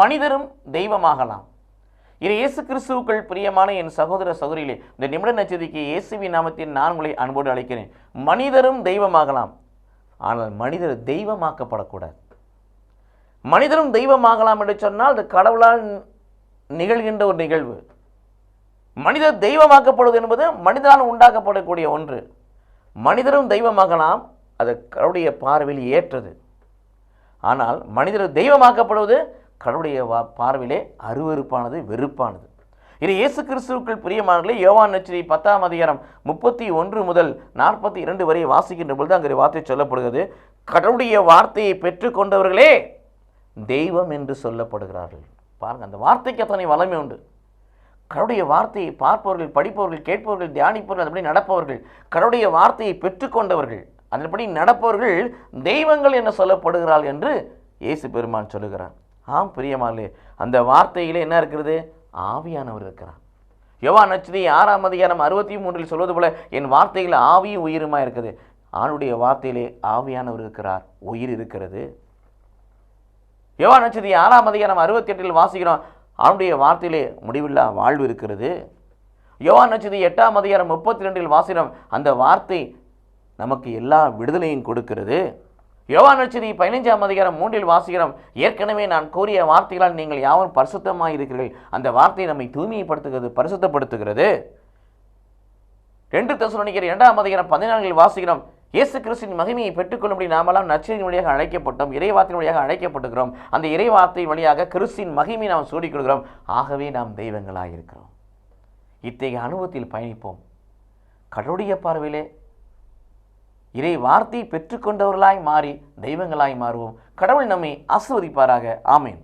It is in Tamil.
மனிதரும் தெய்வமாகலாம். இது இயேசு கிறிஸ்துவுக்குள் பிரியமான என் சகோதர சகோதரிகளே இந்த நிமிட நட்சத்திரிக்கு இயேசுவின் நாமத்தில் நான் உங்களை அன்போடு அழைக்கிறேன். மனிதரும் தெய்வமாகலாம். ஆனால் மனிதர் தெய்வமாக்கப்படக்கூடாது. மனிதரும் தெய்வமாகலாம் என்று சொன்னால் அது கடவுளால் நிகழ்கின்ற ஒரு நிகழ்வு. மனிதர் தெய்வமாக்கப்படுவது என்பது மனிதனால் உண்டாக்கப்படக்கூடிய ஒன்று. மனிதரும் தெய்வமாகலாம் அது கடவுளுடைய பார்வையில் ஏற்றது. ஆனால் மனிதர் தெய்வமாக்கப்படுவது கடவுளுடைய வா- பார்வையிலே அருவருப்பானது வெறுப்பானது. இது இயேசு கிறிஸ்துவுக்குள் பிரியமானங்களே யோவான் நச்சிரி பத்தாம் அதிகாரம் முப்பத்தி ஒன்று முதல் நாற்பத்தி இரண்டு வரை வாசிக்கின்ற பொழுது அங்கே ஒரு வார்த்தை சொல்லப்படுகிறது. கடவுளுடைய வார்த்தையை பெற்றுக்கொண்டவர்களே தெய்வம் என்று சொல்லப்படுகிறார்கள். பாருங்கள் அந்த வார்த்தைக்கு அத்தனை வளமை உண்டு. கடவுடைய வார்த்தையை பார்ப்பவர்கள் படிப்பவர்கள் கேட்பவர்கள் தியானிப்பவர்கள் அதுபடி நடப்பவர்கள் கடவுடைய வார்த்தையை பெற்றுக்கொண்டவர்கள் அதன்படி நடப்பவர்கள் தெய்வங்கள் என சொல்லப்படுகிறார்கள் என்று இயேசு பெருமான் சொல்லுகிறார். ஆம் பிரியமானே அந்த வார்த்தையிலே என்ன இருக்கிறது? ஆவியானவர் இருக்கிறார். யோவா நச்சிதி ஆறாம் அதிகாரம் அறுபத்தி மூன்றில் சொல்வது போல என் வார்த்தையில் ஆவியும் உயிருமா இருக்குது. ஆணுடைய வார்த்தையிலே ஆவியானவர் இருக்கிறார். உயிர் இருக்கிறது. யோவா நட்சத்திர ஆறாம் அதிகாரம் அறுபத்தி எட்டில் வாசிக்கிறோம். அவனுடைய வார்த்தையிலே முடிவில்லா வாழ்வு இருக்கிறது. யோவா நட்சத்திர எட்டாம் அதிகாரம் முப்பத்தி ரெண்டில் வாசிக்கிறோம். அந்த வார்த்தை நமக்கு எல்லா விடுதலையும் கொடுக்கிறது. யோவான் நட்சத்திர பதினைஞ்சாம் அதிகாரம் மூன்றில் வாசிக்கிறோம் ஏற்கனவே நான் கூறிய வார்த்தைகளால் நீங்கள் யாவரும் பரிசுத்தமாக இருக்கிறீர்கள் அந்த வார்த்தை நம்மை தூய்மைப்படுத்துகிறது பரிசுத்தப்படுத்துகிறது. ரெண்டு தெசலோனிக்கர் இரண்டாம் அதிகாரம் பதினான்கில் வாசிக்கிறோம் இயேசு கிறிஸ்தின் மகிமையை பெற்றுக்கொள்ளும்படி நாமெல்லாம் நற்செய்தியின் வழியாக அழைக்கப்பட்டோம் இறைவார்த்தையின் வழியாக அழைக்கப்பட்டுகிறோம் அந்த இறைவார்த்தை வழியாக கிறிஸ்தின் மகிமை நாம் சூடிக்கொள்கிறோம். ஆகவே நாம் தெய்வங்களாக இருக்கிறோம் இத்தகைய அனுபவத்தில் பயணிப்போம். கடவுடைய பார்வையிலே இறை வார்த்தை பெற்றுக்கொண்டவர்களாய் மாறி தெய்வங்களாய் மாறுவோம். கடவுள் நம்மை ஆசிர்வதிப்பாராக. ஆமேன்.